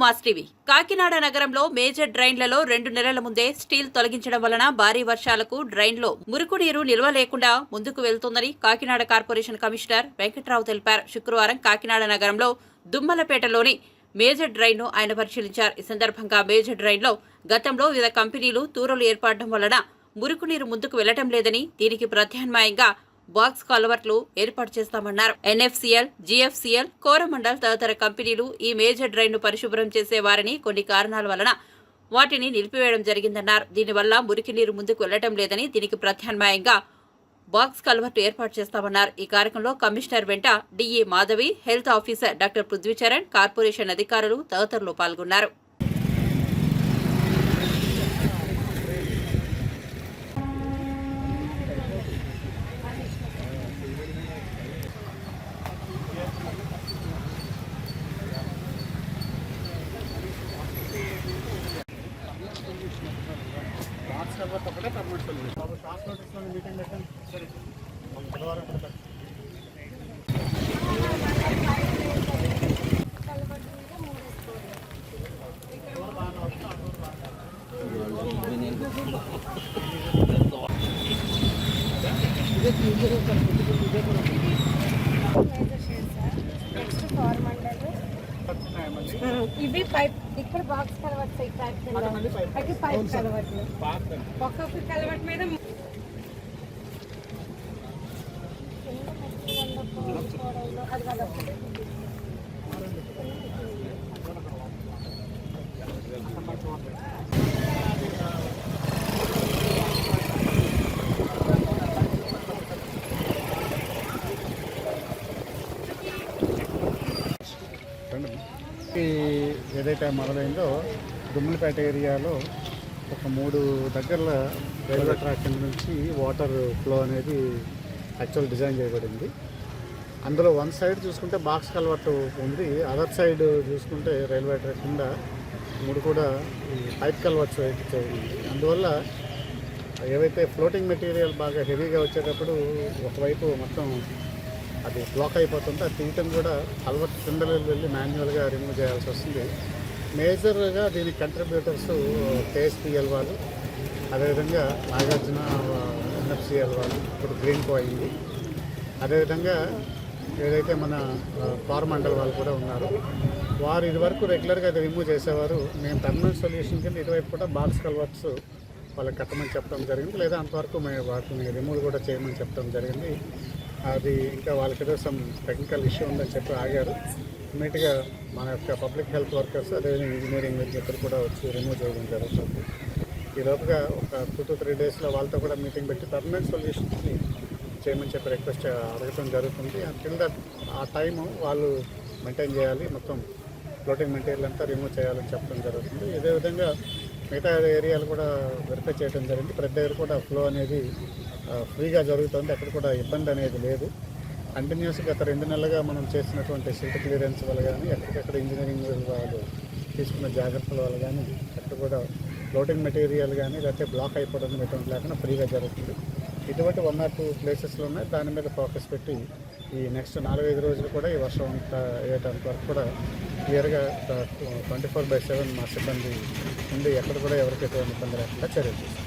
Mass TV Kakinada నగరంలో major డ్రైన్లలో రెండు నెలల ముందే స్టీల్ తొలగించడం వలన భారీ వర్షాలకు డ్రైన్లో మురుకు నీరు నిల్వ లేకుండా ముందుకు వెళ్తుందని కాకినాడ కార్పొరేషన్ కమిషనర్ వెంకట్రావు తెలిపారు. శుక్రవారం కాకినాడ నగరంలో దుమ్మలపేటలోని మేజర్ డ్రైన్ను ఆయన పరిశీలించారు. ఈ సందర్భంగా మేజర్ డ్రైన్లో గతంలో వివిధ కంపెనీలు తూరలు ఏర్పడడం వలన మురుకు నీరు ముందుకు వెళ్ళటం లేదని దీనికి ప్రత్యామ్నాయంగా బాక్స్ కలవర్ట్లు ఏర్పాటు చేస్తామన్నారు. ఎన్ఎఫ్సిఎల్ జిఎఫ్సిఎల్ కోరమండల్ తదితర కంపెనీలు ఈ మేజర్ డ్రైన్ను పరిశుభ్రం చేసేవారని కొన్ని కారణాల వలన వాటిని నిలిపివేయడం జరిగిందన్నారు. దీనివల్ల మురికి నీరు ముందుకు వెళ్ళటం లేదని దీనికి ప్రత్యామ్నాయంగా బాక్స్ కల్వర్ట్ ఏర్పాటు చేస్తామన్నారు. ఈ కార్యక్రమంలో కమిషనర్ వెంట DE Madhavi health officer doctor Prithvicharan corporation అధికారులు తదితరులు పాల్గొన్నారు. నెక్స్ట్ ఫార్ మండల్ ఇవి పైప్ ఇక్కడ బాక్స్ కలవట్స్ ఈ పైప్ అటు పైప్. కలవట్లు. ఒక్కొక్క కలవట్ మీద అది కలవట్లేదు ఈ ఏదైతే మొదలైందో దుమ్ములపేట ఏరియాలో ఒక మూడు దగ్గరల రైల్వే ట్రాక్ కింద నుంచి వాటర్ ఫ్లో అనేది యాక్చువల్ డిజైన్ చేయబడింది. అందులో వన్ సైడ్ చూసుకుంటే బాక్స్ కలవట్టు ఉంది. అదర్ సైడ్ చూసుకుంటే రైల్వే ట్రాక్ కింద మూడు కూడా ఈ పైప్ కలవట్స్ ఉంది అందువల్ల ఏవైతే ఫ్లోటింగ్ మెటీరియల్ బాగా హెవీగా వచ్చేటప్పుడు ఒకవైపు మొత్తం అది బ్లాక్ అయిపోతుంది అది తీయటం కూడా అలవాటు కిందలు వెళ్ళి మాన్యువల్గా రిమూవ్ చేయాల్సి వస్తుంది. మేజర్గా దీనికి కంట్రిబ్యూటర్స్ కేఎస్పిఎల్ వాళ్ళు అదేవిధంగా నాగార్జున ఎన్ఎఫ్సిఎల్ వాళ్ళు ఇప్పుడు గ్రీన్ కో అయింది. అదేవిధంగా ఏదైతే మన కోరమండల్ వాళ్ళు కూడా ఉన్నారు వారు ఇదివరకు రెగ్యులర్గా అది రిమూవ్ చేసేవారు. మేము పర్మనెంట్ సొల్యూషన్ కింద ఇటువైపు కూడా బాక్స్ కల్వర్ట్స్ వాళ్ళకి కట్టమని చెప్పడం జరిగింది. లేదా అంతవరకు మేము వాటిని రిమూవ్ కూడా చేయమని చెప్పడం జరిగింది. అది ఇంకా వాళ్ళకేదో సమ్ టెక్నికల్ ఇష్యూ ఉందని చెప్పి ఆగారు. ఇమీడియట్గా మన యొక్క పబ్లిక్ హెల్త్ వర్కర్స్ అదేవిధంగా ఇంజనీరింగ్ ఇద్దరు కూడా వచ్చి రిమూవ్ చేయడం జరుగుతుంది. ఈ లోపుగా ఒక టూ టు త్రీ డేస్లో వాళ్ళతో కూడా మీటింగ్ పెట్టి పర్మనెంట్ సొల్యూషన్స్ని చేయమని చెప్పి రిక్వెస్ట్ అడగటం జరుగుతుంది. కింద ఆ టైము వాళ్ళు మెయింటైన్ చేయాలి. మొత్తం ఫ్లోటింగ్ మెటీరియల్ అంతా రిమూవ్ చేయాలని చెప్పడం జరుగుతుంది. ఇదే విధంగా మిగతా ఏరియాలు కూడా వెరిఫై చేయడం జరిగింది. ప్రతి దగ్గర కూడా ఫ్లో అనేది ఫ్రీగా జరుగుతుంది. అక్కడ కూడా ఇబ్బంది అనేది లేదు. కంటిన్యూస్ గత రెండు నెలలుగా మనం చేసినటువంటి సిల్ట్ క్లియరెన్స్ వల్ల కానీ ఎక్కడికక్కడ ఇంజనీరింగ్ వాళ్ళు తీసుకున్న జాగ్రత్తల వల్ల కానీ అక్కడ కూడా ఫ్లోటింగ్ మెటీరియల్ కానీ లేకపోతే బ్లాక్ అయిపోవడం ఇటువంటి లేకుండా ఫ్రీగా జరుగుతుంది. ఇటువంటి వన్ ఆర్ టూ ప్లేసెస్లో ఉన్నాయి దాని మీద ఫోకస్ పెట్టి ఈ నెక్స్ట్ నాలుగైదు రోజులు కూడా ఈ వర్షం అంతా వేయటానికి వరకు కూడా క్లియర్గా ట్వంటీ ఫోర్ బై సెవెన్ మా సిబ్బంది ఉండి ఎక్కడ కూడా ఎవరికి ఎటువంటి ఇబ్బంది లేకుండా చర్యలు